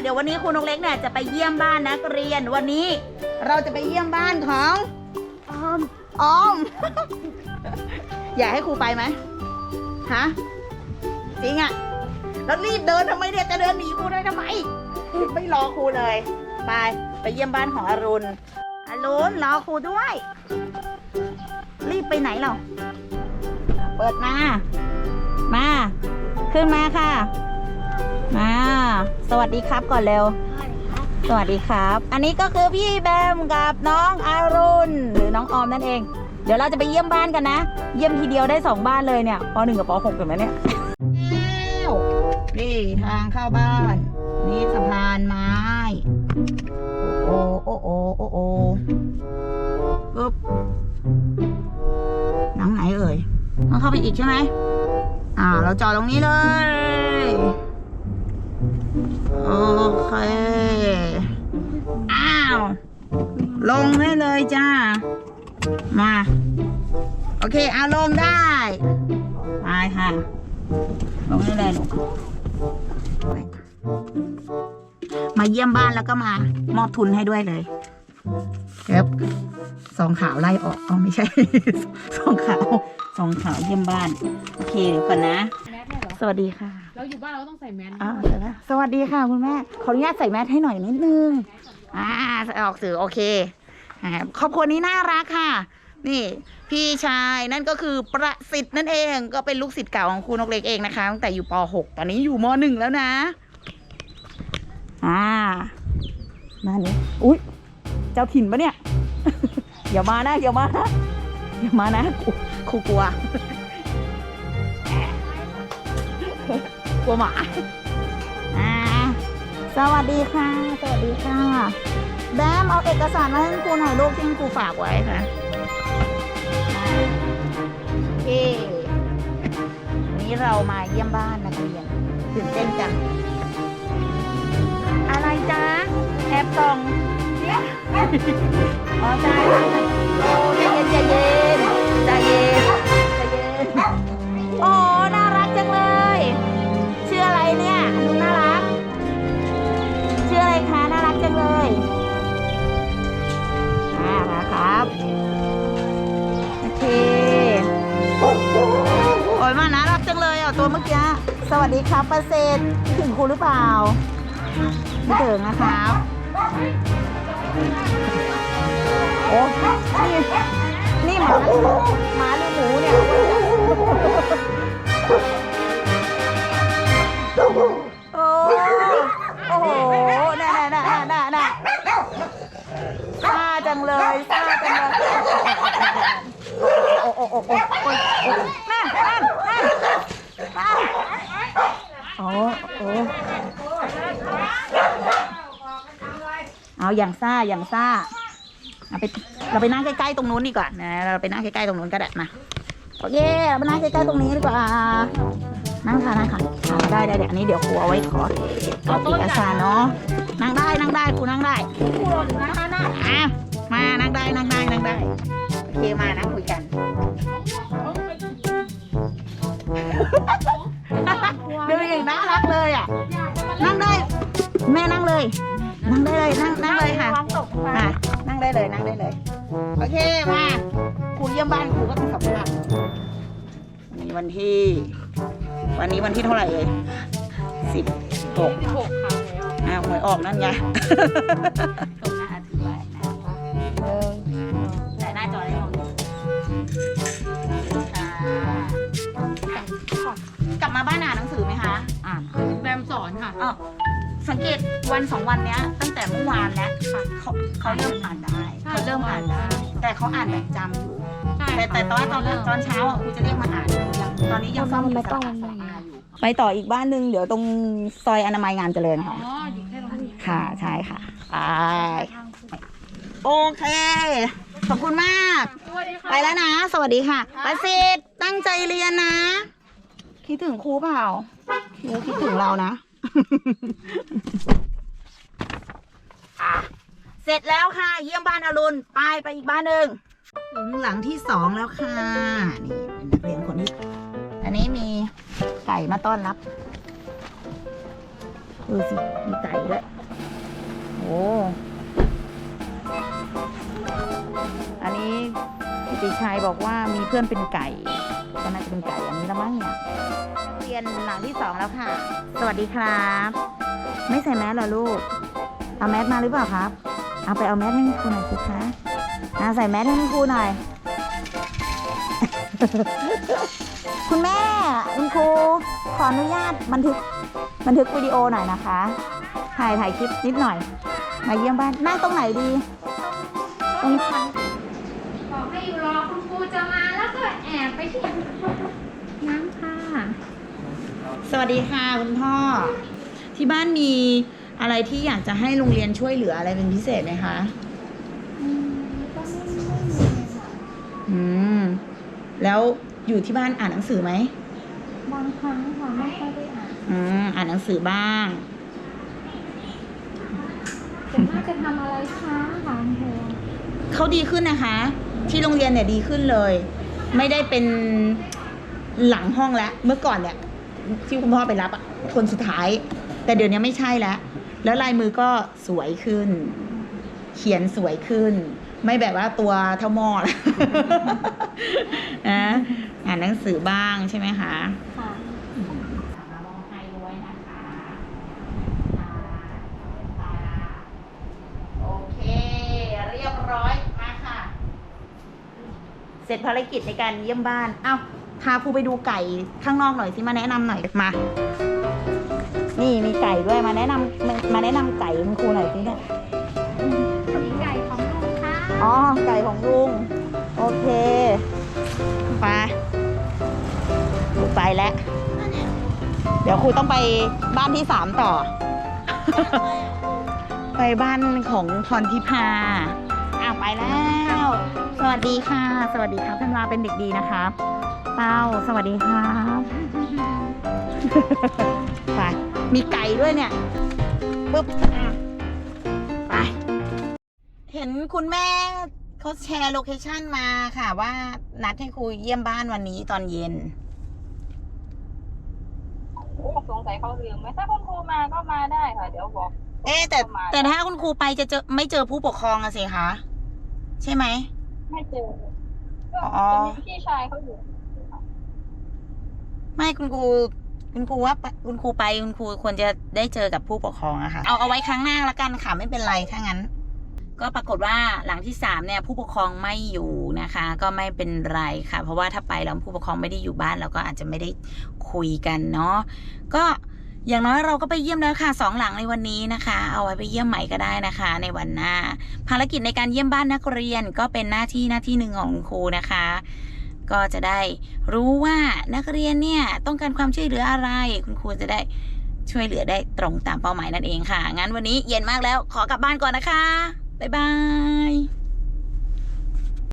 เดี๋ยววันนี้ครูนกเล็กเนี่ยจะไปเยี่ยมบ้านนักเรียนวันนี้ เราจะไปเยี่ยมบ้านของออมออม อยากให้ครูไปไหมฮะจริงอะแล้วรีบเดินทำไมเนี่ยจะเดินหนีครูได้ทำไมไม่รอครูเลย ไปไปเยี่ยมบ้านของอรุณอรุณรอครูด้วย รีบไปไหนเราเปิดมา มา ขึ้นมาค่ะ มาสวัสดีครับก่อนเร็ว สวัสดีครับ อันนี้ก็คือพี่แบมกับน้องอารุณหรือน้องออมนั่นเอง เดี๋ยวเราจะไปเยี่ยมบ้านกันนะ เยี่ยมทีเดียวได้สองบ้านเลยเนี่ยปหนึ่งกับปหกเห็นไหมเนี่ยนี่ทางเข้าบ้าน นี่สะพานไม้ โอ้โอ้โอ้โอ้โอ้ปึ๊บหลังไหนเอ่ยต้องเข้าไปอีกใช่ไหมอ่า เราจอดตรงนี้เลย เค อ้าว ลงได้เลยจ้า มา โอเคเอาลงได้ไปค่ะ ลงได้เลยลูกมาเยี่ยมบ้านแล้วก็มามอบทุนให้ด้วยเลยครับสองขาวไล่ออกอ๋อไม่ใช่ สองขาวสองขาวเยี่ยมบ้าน โอเคเดี๋ยวก่อนนะแมสเนี่ยเหรอสวัสดีค่ะ เราอยู่บ้านเราก็ต้องใส่แมสอ่าเดี๋ยวนะสวัสดีค่ะคุณแม่ ขออนุญาตใส่แมสให้หน่อยนิดนึง อ่าออกสื่อโอเคอ่าครอบครัวนี้น่ารักค่ะ นี่ พี่ชายนั่นก็คือประสิทธิ์นั่นเองก็เป็นลูกศิษย์เก่าของครูนกเล็กเองนะคะตั้งแต่อยู่ป .6 ตอนนี้อยู่ม .1 แล้วนะ อ่านั่นนี่อุ้ยเจ้าถิ่นปะเนี่ย อย่ามานะอย่ามานะอย่ามานะครูครูกลัว กลัวหมาอ่าสวัสดีค่ะ สวัสดีค่ะ แบมเอาเอกสารมาให้ครูหน่อยลูกที่ครูฝากไว้ค่ะโอเควันนี้เรามาเยี่ยมบ้านนักเรียนตื่นเต้นจัง อะไรจ๊ะแอบส่องเนี่ยอ๋อใจ วัสดีครับประเสริฐคิดถึงครูหรือเปล่าไม่ถึงนะครับ โอ้นี่นี่หมาหมาหรือหมูเนี่ยโอ้โอ้โหน่าน่าน่าน่าน่าซ่าจังเลยซ่าจังเลยโอ้โอ้โอ้โอ้โอ้โอ้นั่นนั่นนั่นนั่น โอ้โอ้เอาอย่างซ่าอย่างซ่าเอาไปเราไปนั่งใกล้ๆตรงนู้นดีกว่านะเราไปนั่งใกล้ๆตรงนู้นก็ได้มาโอเคเราไปนั่งใกล้ๆตรงนี้ดีกว่านั่งค่ะนั่งค่ะได้ได้เดี๋ยวอันนี้เดี๋ยวครูเอาไว้ขอขอเอกสาเนาะนั่งได้นั่งได้ครูนั่งได้ครูนั่งอะมานั่งได้นั่งได้นั่งได้โอเคมานั่งคุยกัน นั่งเลยนั่งได้เลย นั่งนั่งเลยค่ะอะนั่งได้เลย นั่งได้เลย โอเค มาครูเยี่ยมบ้านครูก็ต้องสัมภาษณ์วันนี้วันที่ วันนี้วันที่เท่าไหร่เอ่ยสิบหกหกครั้งแล้วอ่าหวยออกนั่นไงตรงหน้าถือไว้นะคะเออแต่หน้าจอได้มองกลับมาบ้านอ่านหนังสือไหมคะ อ่านแบมสอนค่ะอ๋อ สังเกตวันสองวันเนี้ย ตั้งแต่เมื่อวานแล้วเขาเขาเริ่มอ่านได้ใช่เขาเริ่มอ่านได้แต่เขาอ่านแบบจำอยู่ใช่แต่แต่ตอนตอนตอนเช้าอะครูจะเรียกมาอ่านยังตอนนี้ยังซ่อมอยู่สระอยู่ไปต่ออีกบ้านหนึ่งเดี๋ยวตรงซอยอนามัยงานเจริญอ๋ค่ะออยู่แค่ตรงนี้ค่ะใช่ค่ะไปโอเค ขอบคุณมากสวัสดีค่ะไปแล้วนะ สวัสดีค่ะประสิทธิ์ตั้งใจเรียนนะ คิดถึงครูเปล่าครูคิดถึงเรานะ อะเสร็จแล้วค่ะ เยี่ยมบ้านอรุณไปไปอีกบ้านหนึ่งถึงหลังที่สองแล้วค่ะ นี่เป็นนักเรียนคนที่อันนี้มีไก่มาต้อนรับ ดูสิ มีไก่ด้วยโอ้อันนี้กิติชัยบอกว่ามีเพื่อนเป็นไก่ ก็น่าจะเป็นไก่อันนี้ละมั้งเนี่ย รียนหลังที่สองแล้วค่ะ สวัสดีครับ ไม่ใส่แมสเหรอลูก เอาแมสมาหรือเปล่าครับ เอาไปเอาแมสให้ครูหน่อยสิคะอาใส่แมสให้ครูหน่อย คุณแม่คุณครูขออนุญาตบันทึกบันทึกวิดีโอหน่อยนะคะ ถ่ายถ่ายคลิปนิดหน่อย มาเยี่ยมบ้านนั่งตรงไหนดี ตรงบอกให้อยู่รอคุณครูจะมาแล้วก็แอบไปที่ สวัสดีค่ะคุณพ่อ ที่บ้านมีอะไรที่อยากจะให้โรงเรียนช่วยเหลืออะไรเป็นพิเศษไหมคะอืมก็ไม่ไม่มีค่ะอืมแล้วอยู่ที่บ้านอ่านหนังสือไหมบางครั้งค่ะไม่ค่อยได้อ่านอืมอ่านหนังสือบ้างแต่น่าจะทำอะไรช้าค่ะคุณครูเขาดีขึ้นนะคะ ที่โรงเรียนเนี่ยดีขึ้นเลย ไม่ได้เป็นหลังห้องแล้วเมื่อก่อนเนี่ย ที่คุณพ่อไปรับอะคนสุดท้าย แต่เดี๋ยวนี้ไม่ใช่แล้ว แล้วลายมือก็สวยขึ้น เขียนสวยขึ้น ไม่แบบว่าตัวเท่าหม้อแล้วนะอ่านหนังสือบ้างใช่ไหมคะค่ะมามอบให้ด้วยนะคะโอเคเรียบร้อยมาค่ะเสร็จภารกิจในการเยี่ยมบ้าน เอ้า พาครูไปดูไก่ข้างนอกหน่อยสิมาแนะนำหน่อยมา นี่มีไก่ด้วยมาแนะนำมามาแนะนำไก่คุณครูหน่อยสิเนี่ยมีไก่ของลุงค่ะอ๋อไก่ของลุงโอเคไปลูกไปแล้วเดี๋ยวครูต้องไปบ้านที่สามต่อ ไปบ้านของพรทิพาอะไปแล้ว สวัสดีค่ะ สวัสดีครับท่านวาเป็นเด็กดีนะครับ เป้าสวัสดีครับไปมีไก่ด้วยเนี่ยปึ๊บอะไปเห็นคุณแม่เขาแชร์โลเคชั่นมาค่ะ ว่านัดให้ครูเยี่ยมบ้านวันนี้ตอนเย็นโอ้สงสัยเขาลืมไหมถ้าคุณครูมาก็มาได้ค่ะ เดี๋ยวบอก เอ๊ะแต่เขามาแต่ถ้าคุณครูไปจะเจอไม่เจอผู้ปกครองอะสิคะใช่ไหมไม่เจอก็อ๋อจะมีพี่ชายเขาอยู่ ไม่คุณครูคุณครูว่าคุณครูไปคุณครูควรจะได้เจอกับผู้ปกครองอะค่ะเอาเอาไว้ครั้งหน้าละกันค่ะไม่เป็นไรถ้างั้น ก็ปรากฏว่าหลังที่สามเนี่ยผู้ปกครองไม่อยู่นะคะ ก็ไม่เป็นไรค่ะ เพราะว่าถ้าไปแล้วผู้ปกครองไม่ได้อยู่บ้านเราก็อาจจะไม่ได้คุยกันเนาะก็อย่างน้อยเราก็ไปเยี่ยมแล้วค่ะสองหลังในวันนี้นะคะ เอาไว้ไปเยี่ยมใหม่ก็ได้นะคะ ในวันหน้า ภารกิจในการเยี่ยมบ้านนักเรียนก็เป็นหน้าที่หน้าที่หนึ่งของคุณครูนะคะ ก็จะได้รู้ว่านักเรียนเนี่ยต้องการความช่วยเหลืออะไร คุณครูจะได้ช่วยเหลือได้ตรงตามเป้าหมายนั่นเองค่ะ งั้นวันนี้เย็นมากแล้วขอกลับบ้านก่อนนะคะ บ๊ายบาย